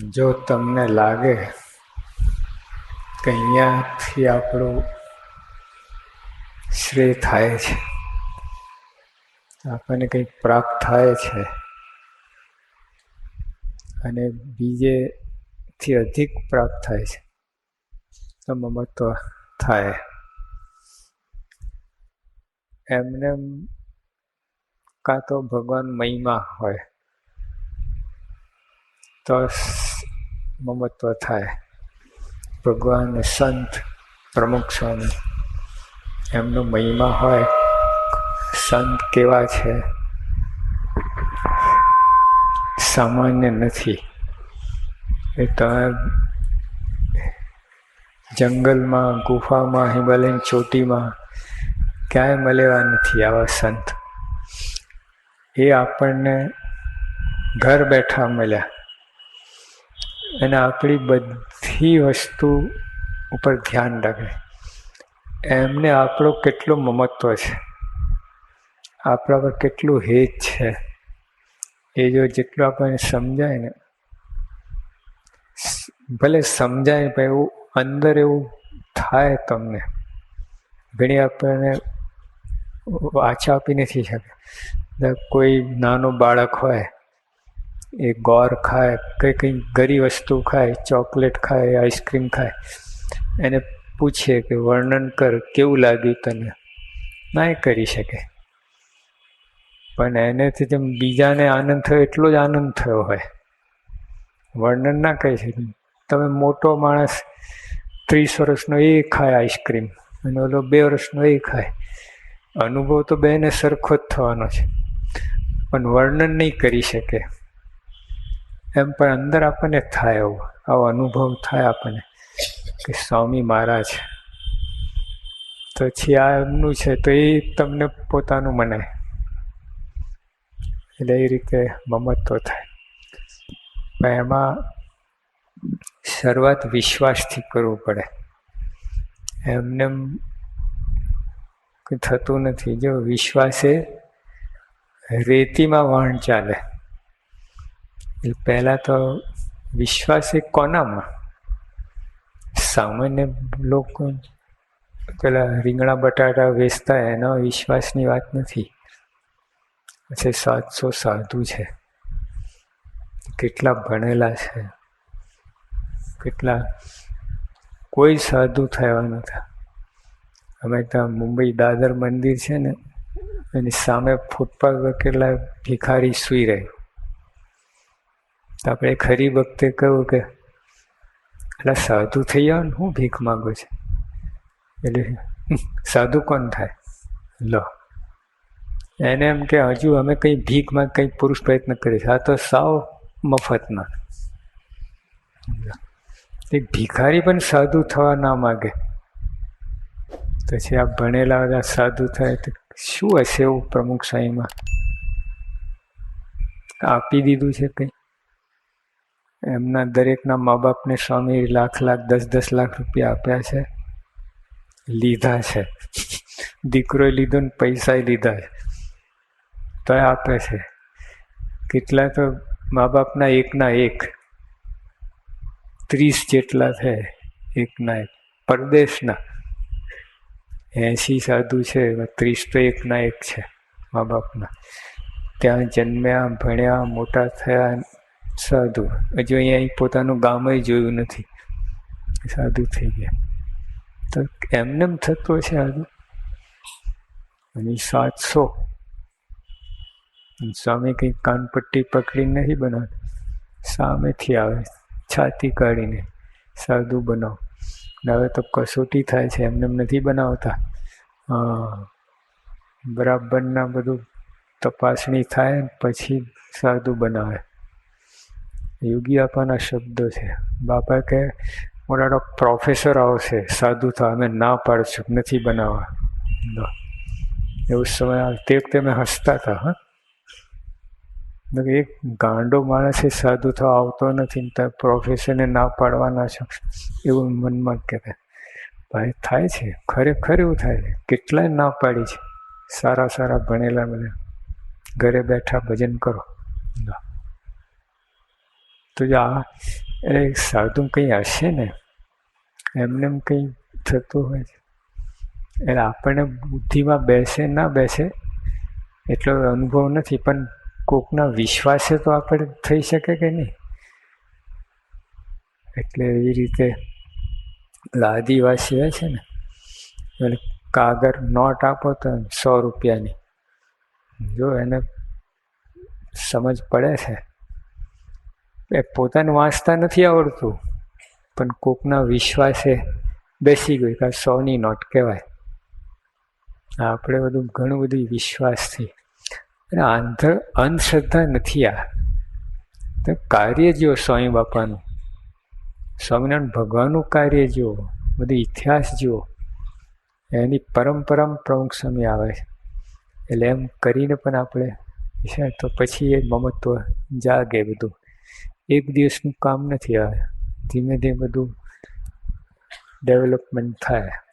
જો તમને લાગે કે અહીંયાથી આપણું શ્રેય થાય છે, આપણને કંઈક પ્રાપ્ત થાય છે, અને બીજેથી અધિક પ્રાપ્ત થાય છે, તો મમત્વ થાય. એમને કાં તો ભગવાન મહિમા હોય, તો મમત્વ થાય ભગવાન સંત પ્રમુખ સ્વામી એમનો મહિમા હોય, સંત કેવા છે? સામાન્ય નથી. એ તમે જંગલમાં, ગુફામાં, હિમાલયન ચોટીમાં ક્યાંય મળેવા નથી આવા સંત. એ આપણને ઘર બેઠા મળ્યા. અને આપણી બધી વસ્તુ ઉપર ધ્યાન રાખે. એમને આપણો કેટલો મમત્વ છે. આપણા પર કેટલું હેત છે. એ જો જેટલું આપણને સમજાય ને, ભલે સમજાય પણ એવું અંદર એવું થાય તમને. ઘણી આપણને વાચા આપી નથી શકે. કોઈ નાનું બાળક હોય એ ગોર ખાય, કંઈ કંઈ ગરી વસ્તુ ખાય, ચોકલેટ ખાય, આઈસ્ક્રીમ ખાય, એને પૂછે કે વર્ણન કર, કેવું લાગ્યું તને? ના એ કરી શકે. પણ એનેથી જેમ બીજાને આનંદ થયો, એટલો જ આનંદ થયો હોય. વર્ણન ના કહી શકે. તમે મોટો માણસ, ત્રીસ વર્ષનો એ ખાય આઈસ્ક્રીમ, અને ઓલો બે વર્ષનો એ ખાય. અનુભવ તો બેને સરખો જ થવાનો છે. પણ વર્ણન નહીં કરી શકે. એમ પણ અંદર આપણને થાય એવો, આવો અનુભવ થાય આપણને કે સ્વામી મારા છે તો પછી આ એમનું છે તો એ તમને પોતાનું મનાય. એટલે એ રીતે મમત્વ થાય. પણ એમાં શરૂઆત વિશ્વાસથી કરવું પડે. એમને થતું નથી. જો વિશ્વાસે રેતીમાં વહણ ચાલે એટલે પહેલાં તો વિશ્વાસ એ કોનામાં? સામાન્ય લોકો પેલા રીંગણા બટાટા વેચતા એનો વિશ્વાસની વાત નથી. પછી સાતસો સાધુ છે. કેટલા ભણેલા છે. કેટલા, કોઈ સાધુ થયા નતા અમે ત્યાં મુંબઈ દાદર મંદિર છે ને, એની સામે ફૂટપાથ પર કેટલા ભિખારી સૂઈ રહ્યું. આપણે ખરી વખતે કહ્યું કે એટલે સાધુ થઈ જાવ ને હું ભીખ માગું છે. એટલે સાધુ કોણ થાય? લો. એને એમ કે, હજુ અમે કંઈ ભીખમાં કંઈ પુરુષ પ્રયત્ન કરીએ આ તો સાવ મફતના એક ભિખારી પણ સાધુ થવા ના માગે. પછી આ ભણેલા બધા સાધુ થાય તો શું હશે એવું પ્રમુખ સાહીમાં આપી દીધું છે કંઈ? એમના દરેકના મા બાપને સ્વામી લાખ લાખ, દસ દસ લાખ રૂપિયા આપ્યા છે. લીધા છે. દીકરોએ લીધો ને પૈસા લીધા છે. તો આપે છે. કેટલા તો મા બાપના એકના એક, ત્રીસ જેટલા છે એકના એક, પરદેશના. એંશી સાધુ છે ત્રીસ તો એકના એક છે મા બાપના ત્યાં જન્મ્યા, ભણ્યા, મોટા થયા સાધુ. હજુ અહીંયા પોતાનું ગામ જોયું નથી. સાધુ થઈ ગયા. તો એમને એમ થતો છે સાધુ? અને સાતસો. સ્વામી કંઈ કાનપટ્ટી પકડી નથી બનાવતી. સામેથી આવે. છાતી કાઢીને સાધુ બનાવો. હવે તો કસોટી થાય છે. એમને નથી બનાવતા. બરાબરના બધું તપાસણી થાય પછી સાધુ બનાવે. યોગી બાપાના શબ્દો છે. બાપા કે મોટા પ્રોફેસર આવશે, સાધુ થવા અમે ના પાડશું, નથી બનાવવા. એવું સમય તે વખતે અમે હસતા હતા, હા. એક ગાંડો માણસ એ સાધુ થવા આવતો નથી ને તમે પ્રોફેસરને ના પાડવાના છો. એવું મનમાં કહેતા. ભાઈ, થાય છે. ખરેખર એવું થાય છે. કેટલાય ના પાડી છે. સારા સારા ભણેલા બધા. ઘરે બેઠા ભજન કરો. તો આ, એ સાધુ કંઈ હશે ને? એમને એમ કંઈ થતું હોય છે. એટલે આપણને બુદ્ધિમાં બેસે ના બેસે, એટલો અનુભવ નથી, પણ કોકના વિશ્વાસે તો આપણે થઈ શકે કે નહીં? એટલે એવી રીતે આદિવાસી હોય છે ને, એટલે કાગળ નોટ આપો તો સો રૂપિયાની. જો એને સમજ પડે છે એ પોતાને વાંચતા નથી આવડતું, પણ કોકના વિશ્વાસે બેસી ગયું કે સોની નોટ કહેવાય. આપણે બધું ઘણું બધું વિશ્વાસથી અને આંધ્ર અંધશ્રદ્ધા નથી આ. તો કાર્ય જુઓ સ્વામી બાપાનું. સ્વામિનારાયણ ભગવાનનું કાર્ય જુઓ, બધું ઇતિહાસ જુઓ. એની પરંપરામાં પ્રમુખ સ્વામી આવે. છે એટલે એમ કરીને પણ આપણે તો પછી એ મમત્વ જાગે બધું. એક દિવસનું કામ નથી આવે. ધીમે ધીમે બધું ડેવલપમેન્ટ થાય.